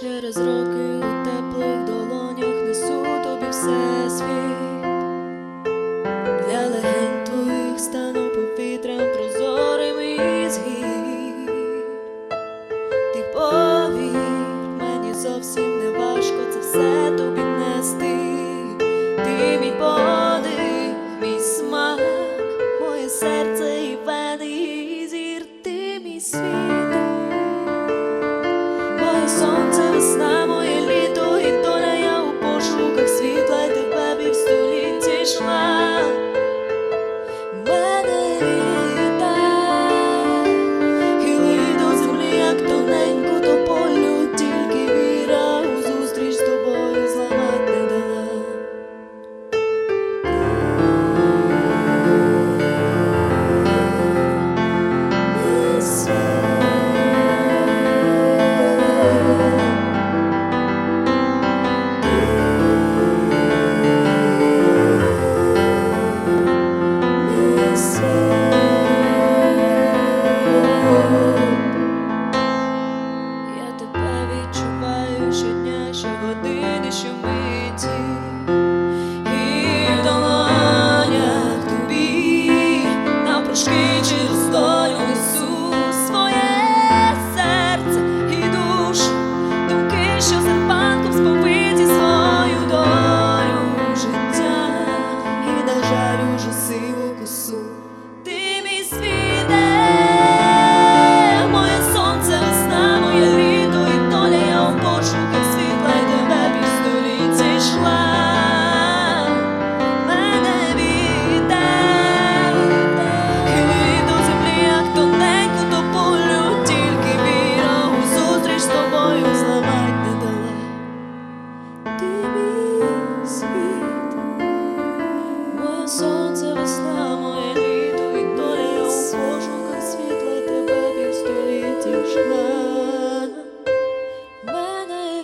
через роки у теплих долонях несу тобі все світ, для легень твоїх стану повітрям прозорим і згід. Ти повір, мені зовсім не важко це все тобі нести, ти мій подих, мій смак, моє серце і вени, зір, ти мій світ. Krishna. special meeting.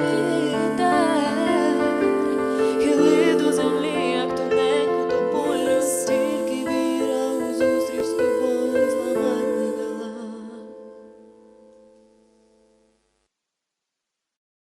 you.